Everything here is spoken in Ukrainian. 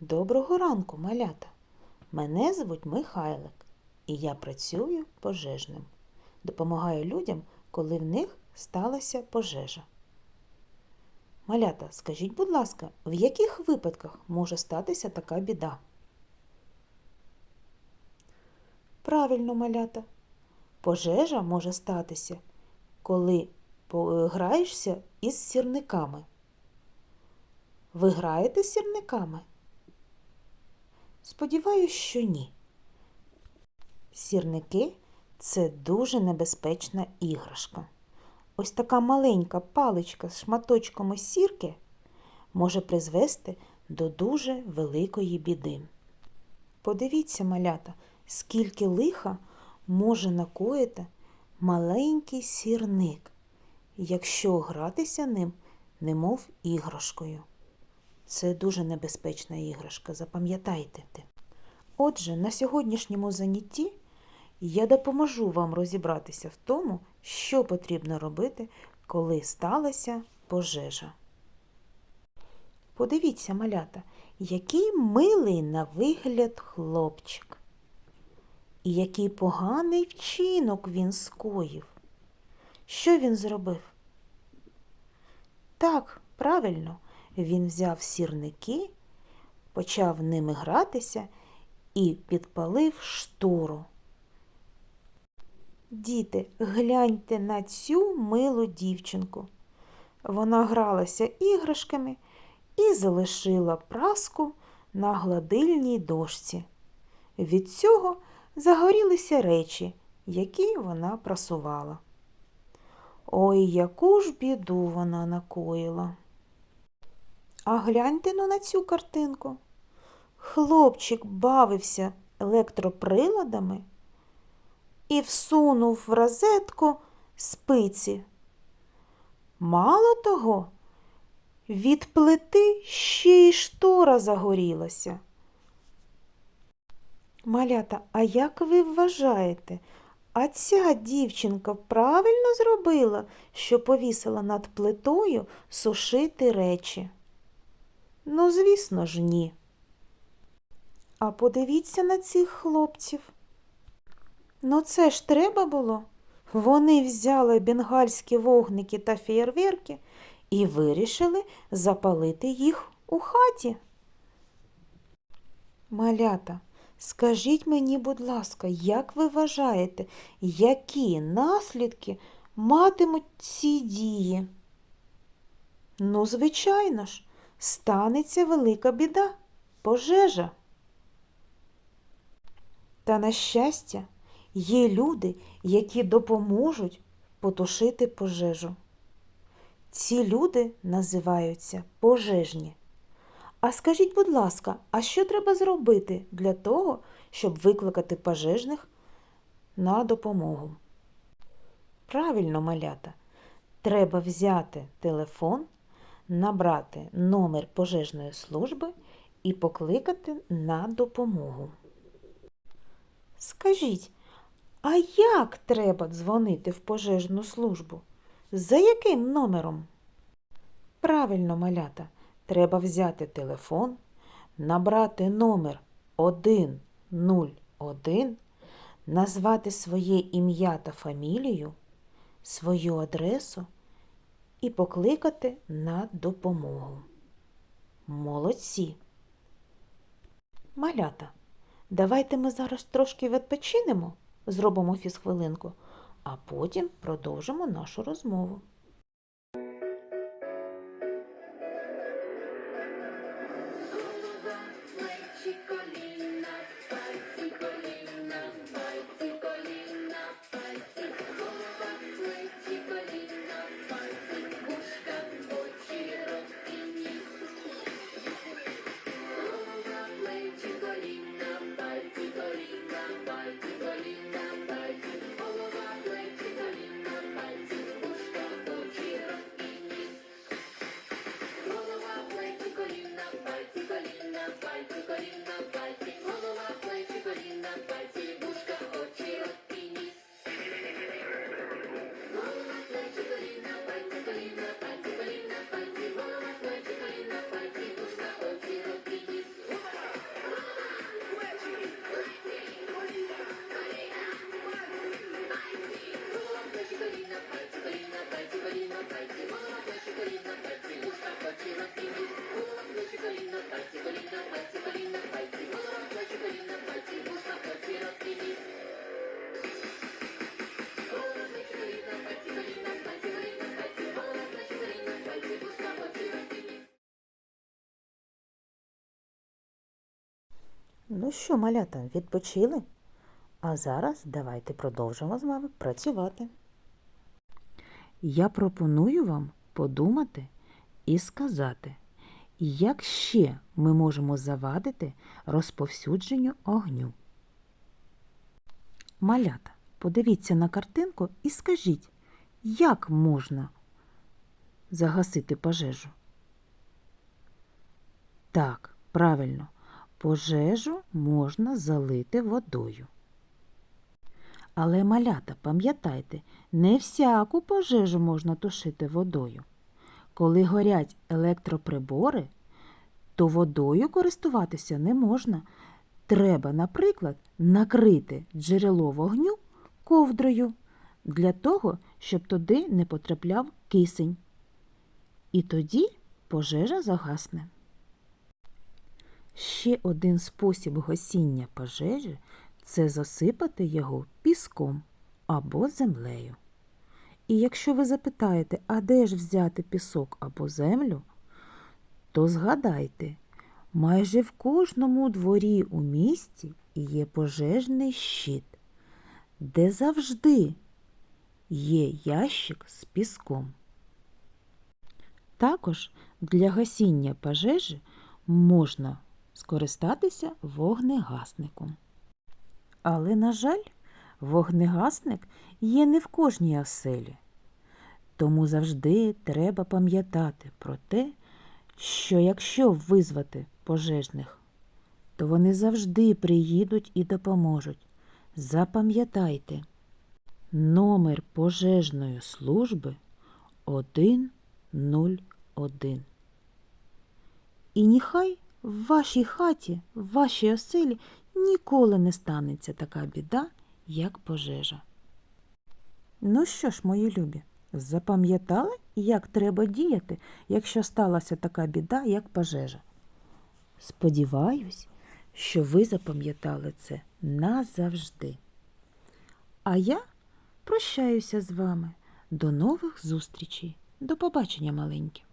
Доброго ранку, малята. Мене звуть Михайлик, і я працюю пожежним. Допомагаю людям, коли в них сталася пожежа. Малята, скажіть, будь ласка, в яких випадках може статися така біда? Правильно, малята. Пожежа може статися, коли граєшся із сірниками. Ви граєте з сірниками? Сподіваюсь, що ні. Сірники це дуже небезпечна іграшка. Ось така маленька паличка з шматочками сірки може призвести до дуже великої біди. Подивіться, малята, скільки лиха може накоїти маленький сірник, якщо гратися ним, немов іграшкою. Це дуже небезпечна іграшка, запам'ятайте. Отже, на сьогоднішньому занятті я допоможу вам розібратися в тому, що потрібно робити, коли сталася пожежа. Подивіться, малята, який милий на вигляд хлопчик. І який поганий вчинок він скоїв. Що він зробив? Так, правильно, він взяв сірники, почав ними гратися і підпалив штору. Діти, гляньте на цю милу дівчинку. Вона гралася іграшками і залишила праску на гладильній дошці. Від цього загорілися речі, які вона прасувала. Ой, яку ж біду вона накоїла. А гляньте ну на цю картинку. Хлопчик бавився електроприладами і всунув в розетку спиці. Мало того, від плити ще й штора загорілася. Малята, а як ви вважаєте, а ця дівчинка правильно зробила, що повісила над плитою сушити речі? Ну, звісно ж, ні. А подивіться на цих хлопців. Ну, це ж треба було. Вони взяли бенгальські вогники та фєєрверки і вирішили запалити їх у хаті. Малята, скажіть мені, будь ласка, як ви вважаєте, які наслідки матимуть ці дії? Ну, звичайно ж, станеться велика біда, пожежа. Та, на щастя, є люди, які допоможуть потушити пожежу. Ці люди називаються пожежні. А скажіть, будь ласка, а що треба зробити для того, щоб викликати пожежних на допомогу? Правильно, малята, треба взяти телефон, набрати номер пожежної служби і покликати на допомогу. Скажіть, а як треба дзвонити в пожежну службу? За яким номером? Правильно, малята, треба взяти телефон, набрати номер 101, назвати своє ім'я та фамілію, свою адресу і покликати на допомогу. Молодці! Малята, давайте ми зараз трошки відпочинемо, зробимо фізхвилинку, а потім продовжимо нашу розмову. Ну що, малята, відпочили? А зараз давайте продовжимо з вами працювати. Я пропоную вам подумати і сказати, як ще ми можемо завадити розповсюдженню огню. Малята, подивіться на картинку і скажіть, як можна загасити пожежу? Так, правильно, пожежу можна залити водою. Але, малята, пам'ятайте, не всяку пожежу можна тушити водою. Коли горять електроприбори, то водою користуватися не можна. Треба, наприклад, накрити джерело вогню ковдрою для того, щоб туди не потрапляв кисень. І тоді пожежа загасне. Ще один спосіб гасіння пожежі це засипати його піском або землею. І якщо ви запитаєте, а де ж взяти пісок або землю, то згадайте, майже в кожному дворі у місті є пожежний щит, де завжди є ящик з піском. Також для гасіння пожежі можна скористатися вогнегасником. Але, на жаль, вогнегасник є не в кожній оселі. Тому завжди треба пам'ятати про те, що якщо визвати пожежних, то вони завжди приїдуть і допоможуть. Запам'ятайте, номер пожежної служби 101. І нехай в вашій хаті, в вашій оселі ніколи не станеться така біда, як пожежа. Ну що ж, мої любі, запам'ятали, як треба діяти, якщо сталася така біда, як пожежа? Сподіваюсь, що ви запам'ятали це назавжди. А я прощаюся з вами. До нових зустрічей. До побачення, маленькі.